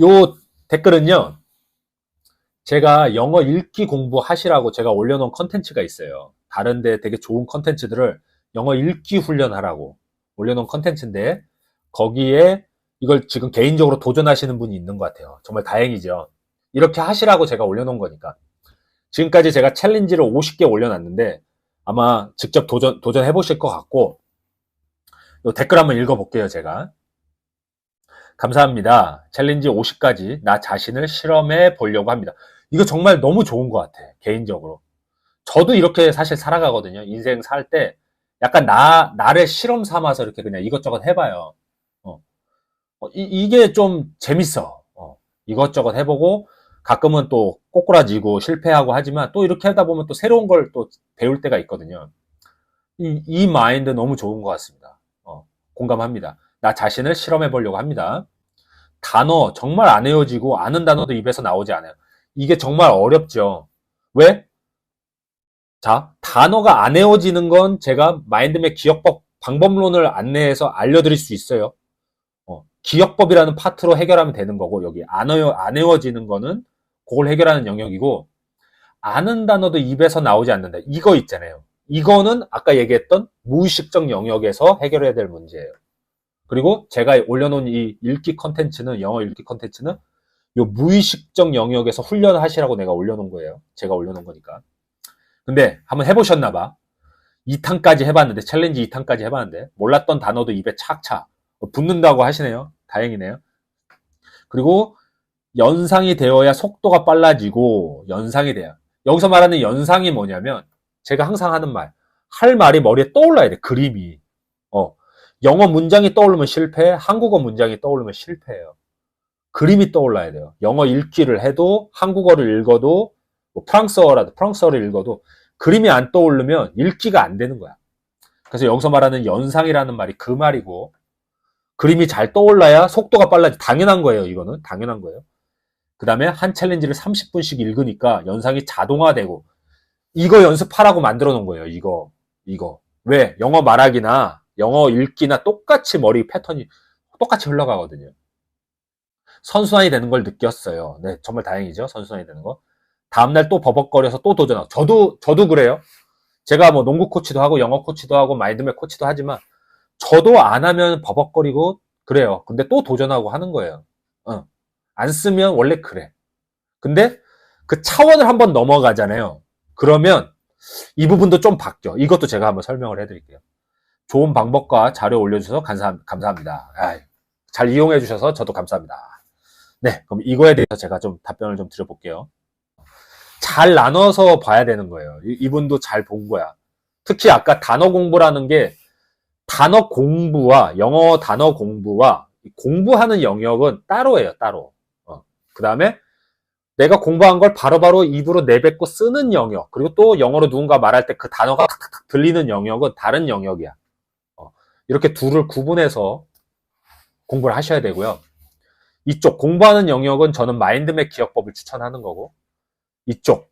요 댓글은요. 제가 영어 읽기 공부하시라고 제가 올려놓은 컨텐츠가 있어요. 다른데 되게 좋은 컨텐츠들을 영어 읽기 훈련하라고 올려놓은 컨텐츠인데 거기에 이걸 지금 개인적으로 도전하시는 분이 있는 것 같아요. 정말 다행이죠. 이렇게 하시라고 제가 올려놓은 거니까. 지금까지 제가 챌린지를 50개 올려놨는데 아마 직접 도전, 도전해 보실 것 같고 요 댓글 한번 읽어볼게요, 제가. 감사합니다. 챌린지 50까지 나 자신을 실험해 보려고 합니다. 이거 정말 너무 좋은 것 같아, 개인적으로. 저도 이렇게 사실 살아가거든요. 인생 살 때 약간 나, 나를 실험 삼아서 이렇게 그냥 이것저것 해봐요. 어. 어, 이, 게좀 재밌어. 어. 이것저것 해보고 가끔은 또 꼬꾸라지고 실패하고 하지만 또 이렇게 하다 보면 또 새로운 걸 또 배울 때가 있거든요. 이, 이 마인드 너무 좋은 것 같습니다. 어, 공감합니다. 나 자신을 실험해 보려고 합니다. 단어 정말 안 외워지고 아는 단어도 입에서 나오지 않아요. 이게 정말 어렵죠. 왜? 자, 단어가 안 외워지는 건 제가 마인드맵 기억법 방법론을 안내해서 알려드릴 수 있어요. 어, 기억법이라는 파트로 해결하면 되는 거고 여기 안, 외워, 안 외워지는 거는 그걸 해결하는 영역이고 아는 단어도 입에서 나오지 않는다. 이거 있잖아요. 이거는 아까 얘기했던 무의식적 영역에서 해결해야 될 문제예요. 그리고 제가 올려놓은 이 읽기 컨텐츠는 영어 읽기 컨텐츠는 요 무의식적 영역에서 훈련하시라고 내가 올려놓은 거예요. 제가 올려놓은 거니까. 근데 한번 해보셨나 봐. 2탄까지 해봤는데 챌린지 2탄까지 해봤는데 몰랐던 단어도 입에 착착 붙는다고 하시네요. 다행이네요. 그리고 연상이 되어야 속도가 빨라지고 연상이 돼요. 여기서 말하는 연상이 뭐냐면 제가 항상 하는 말. 할 말이 머리에 떠올라야 돼. 그림이. 어. 영어 문장이 떠오르면 실패, 한국어 문장이 떠오르면 실패예요. 그림이 떠올라야 돼요. 영어 읽기를 해도 한국어를 읽어도 뭐 프랑스어라도 프랑스어를 읽어도 그림이 안 떠오르면 읽기가 안 되는 거야. 그래서 여기서 말하는 연상이라는 말이 그 말이고 그림이 잘 떠올라야 속도가 빨라지 당연한 거예요. 이거는 당연한 거예요. 그 다음에 한 챌린지를 30분씩 읽으니까 연상이 자동화되고 이거 연습하라고 만들어 놓은 거예요. 이거 이거 왜 영어 말하기나 영어 읽기나 똑같이 머리 패턴이 똑같이 흘러가거든요. 선순환이 되는 걸 느꼈어요. 네, 정말 다행이죠. 선순환이 되는 거. 다음날 또 버벅거려서 또 도전하고. 저도, 저도 그래요. 제가 뭐 농구 코치도 하고 영어 코치도 하고 마인드맵 코치도 하지만 저도 안 하면 버벅거리고 그래요. 근데 또 도전하고 하는 거예요. 어. 안 쓰면 원래 그래. 근데 그 차원을 한번 넘어가잖아요. 그러면 이 부분도 좀 바뀌어. 이것도 제가 한번 설명을 해드릴게요. 좋은 방법과 자료 올려주셔서 감사, 감사합니다. 잘 이용해 주셔서 저도 감사합니다. 네, 그럼 이거에 대해서 제가 좀 답변을 좀 드려볼게요. 잘 나눠서 봐야 되는 거예요. 이, 분도 잘 본 거야. 특히 아까 단어 공부라는 게 단어 공부와 영어 단어 공부와 공부하는 영역은 따로예요, 따로. 어. 그 다음에 내가 공부한 걸 바로바로 입으로 내뱉고 쓰는 영역, 그리고 또 영어로 누군가 말할 때 그 단어가 탁탁탁 들리는 영역은 다른 영역이야. 이렇게 둘을 구분해서 공부를 하셔야 되고요. 이쪽 공부하는 영역은 저는 마인드맵 기억법을 추천하는 거고 이쪽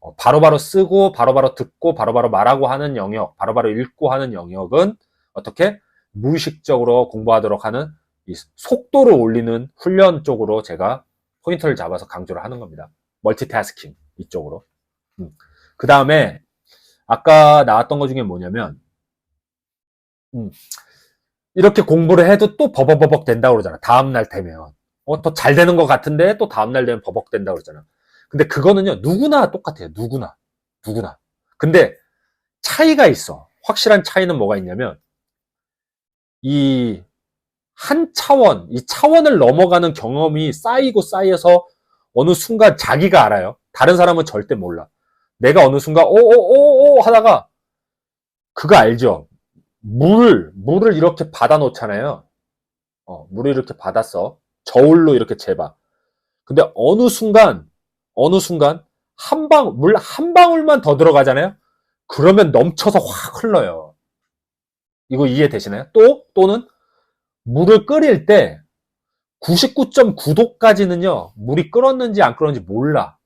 어, 바로 바로 쓰고 바로바로 듣고 바로 바로 말하고 하는 영역, 바로 바로 읽고 하는 영역은 어떻게 무의식적으로 공부하도록 하는 속도를 올리는 훈련 쪽으로 제가 포인트를 잡아서 강조를 하는 겁니다. 멀티태스킹 이쪽으로. 음. 그 다음에 아까 나왔던 것 중에 뭐냐면 음. 이렇게 공부를 해도 또 버벅버벅 된다고 그러잖아. 다음날 되면. 어, 더 잘 되는 것 같은데 또 다음날 되면 버벅 된다고 그러잖아. 근데 그거는요, 누구나 똑같아요. 누구나. 누구나. 근데 차이가 있어. 확실한 차이는 뭐가 있냐면, 이 한 차원, 이 차원을 넘어가는 경험이 쌓이고 쌓여서 어느 순간 자기가 알아요. 다른 사람은 절대 몰라. 내가 어느 순간, 오오오오 하다가, 그거 알죠? 물, 물을 이렇게 받아 놓잖아요. 어, 물을 이렇게 받았어. 저울로 이렇게 재봐. 근데 어느 순간, 어느 순간, 한 방, 물 한 방울만 더 들어가잖아요? 그러면 넘쳐서 확 흘러요. 이거 이해되시나요? 또, 또는 물을 끓일 때 99.9도까지는요, 물이 끓었는지 안 끓었는지 몰라.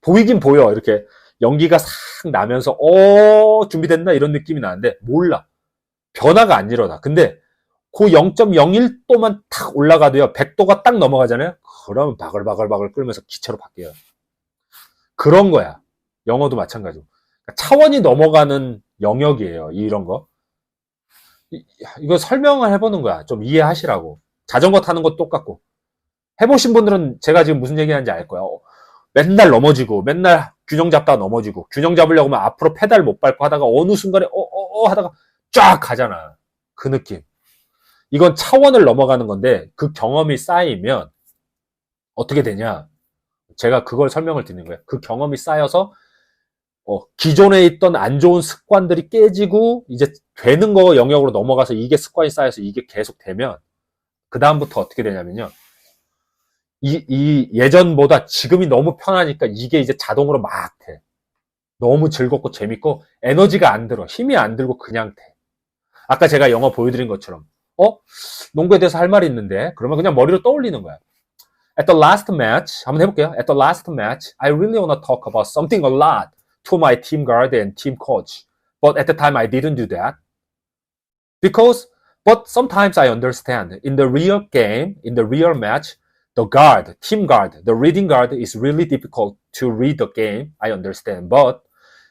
보이긴 보여. 이렇게 연기가 싹 나면서 어 준비됐나 이런 느낌이 나는데 몰라 변화가 안 일어나 근데 그 0.01도만 탁 올라가도요, 100도가 딱 넘어가잖아요? 그러면 바글바글바글 끓면서 기체로 바뀌어요. 그런 거야. 영어도 마찬가지고. 그러니까 차원이 넘어가는 영역이에요. 이런 거. 이- 이거 설명을 해보는 거야. 좀 이해하시라고. 자전거 타는 것도 똑같고. 해보신 분들은 제가 지금 무슨 얘기하는지 알 거야. 어, 맨날 넘어지고, 맨날 균형 잡다가 넘어지고, 균형 잡으려고 하면 앞으로 페달 못 밟고 하다가 어느 순간에 어, 어, 어 하다가 쫙 가잖아. 그 느낌. 이건 차원을 넘어가는 건데, 그 경험이 쌓이면 어떻게 되냐. 제가 그걸 설명을 드리는 거예요. 그 경험이 쌓여서 어, 기존에 있던 안 좋은 습관들이 깨지고 이제 되는 거 영역으로 넘어가서 이게 습관이 쌓여서 이게 계속 되면 그 다음부터 어떻게 되냐면요. 이, 이 예전보다 지금이 너무 편하니까 이게 이제 자동으로 막 돼. 너무 즐겁고 재밌고 에너지가 안 들어. 힘이 안 들고 그냥 돼. 아까 제가 영어 보여드린 것처럼 어? 농구에 대해서 할 말이 있는데 그러면 그냥 머리로 떠올리는 거야. At the last match, 한번 해볼게요. At the last match, I really want to talk about something a lot to my team guard and team coach. But at the time, I didn't do that. Because, but sometimes I understand. In the real game, in the real match, the guard, team guard, the reading guard is really difficult to read the game. I understand. But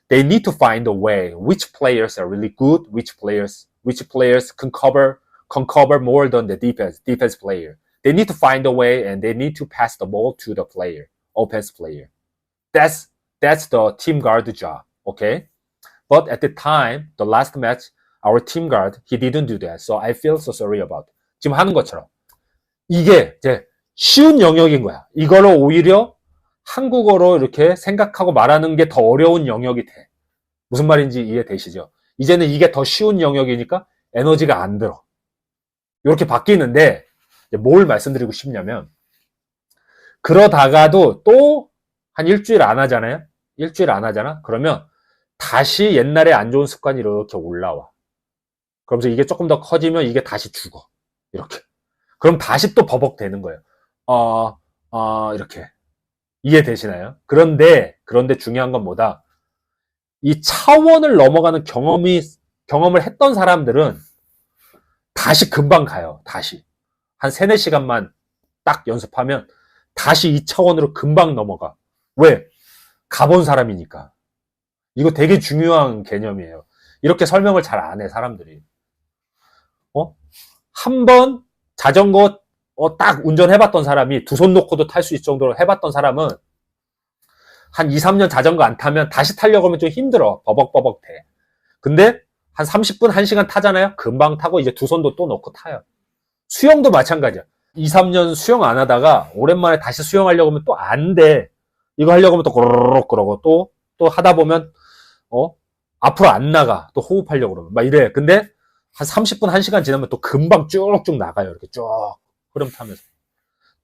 they need to find a way which players are really good, which players, which players can cover, can cover more than the defense, defense player. They need to find a way and they need to pass the ball to the player, offense player. That's that's the team guard job. Okay. But at the time, the last match, our team guard, he didn't do that. So I feel so sorry about. it. 지금 하는 것처럼. 이게 이제 쉬운 영역인 거야. 이거를 오히려 한국어로 이렇게 생각하고 말하는 게 더 어려운 영역이 돼. 무슨 말인지 이해되시죠? 이제는 이게 더 쉬운 영역이니까 에너지가 안 들어. 이렇게 바뀌는데 뭘 말씀드리고 싶냐면 그러다가도 또 한 일주일 안 하잖아요. 일주일 안 하잖아. 그러면 다시 옛날에 안 좋은 습관이 이렇게 올라와. 그러면서 이게 조금 더 커지면 이게 다시 죽어. 이렇게. 그럼 다시 또 버벅대는 거예요. 어, 어, 이렇게. 이해되시나요? 그런데, 그런데 중요한 건 뭐다? 이 차원을 넘어가는 경험이, 경험을 했던 사람들은 다시 금방 가요. 다시. 한 3, 4시간만 딱 연습하면 다시 이 차원으로 금방 넘어가. 왜? 가본 사람이니까. 이거 되게 중요한 개념이에요. 이렇게 설명을 잘 안 해, 사람들이. 어? 한 번 자전거 어, 딱 운전해봤던 사람이 두 손 놓고도 탈 수 있을 정도로 해봤던 사람은 한 2, 3년 자전거 안 타면 다시 타려고 하면 좀 힘들어. 버벅버벅 돼. 근데 한 30분, 1시간 타잖아요? 금방 타고 이제 두 손도 또 놓고 타요. 수영도 마찬가지야. 2, 3년 수영 안 하다가 오랜만에 다시 수영하려고 하면 또 안 돼. 이거 하려고 하면 또 고르륵 그러고 또, 또 하다 보면, 어? 앞으로 안 나가. 또 호흡하려고 그러면. 막 이래. 근데 한 30분, 1시간 지나면 또 금방 쭉쭉 나가요. 이렇게 쭉 흐름 타면서.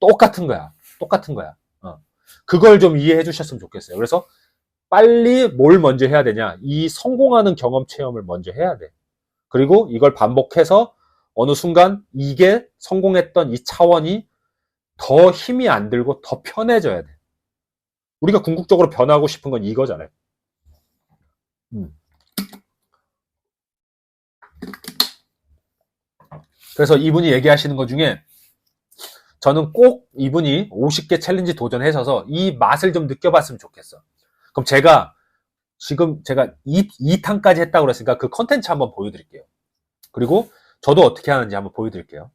똑같은 거야. 똑같은 거야. 어. 그걸 좀 이해해 주셨으면 좋겠어요. 그래서 빨리 뭘 먼저 해야 되냐. 이 성공하는 경험 체험을 먼저 해야 돼. 그리고 이걸 반복해서 어느 순간 이게 성공했던 이 차원이 더 힘이 안 들고 더 편해져야 돼. 우리가 궁극적으로 변하고 싶은 건 이거잖아요. 음. 그래서 이분이 얘기하시는 것 중에 저는 꼭 이분이 50개 챌린지 도전하셔서 이 맛을 좀 느껴봤으면 좋겠어. 그럼 제가 지금 제가 2, 2탄까지 했다고 그랬으니까 그 컨텐츠 한번 보여드릴게요. 그리고 저도 어떻게 하는지 한번 보여드릴게요.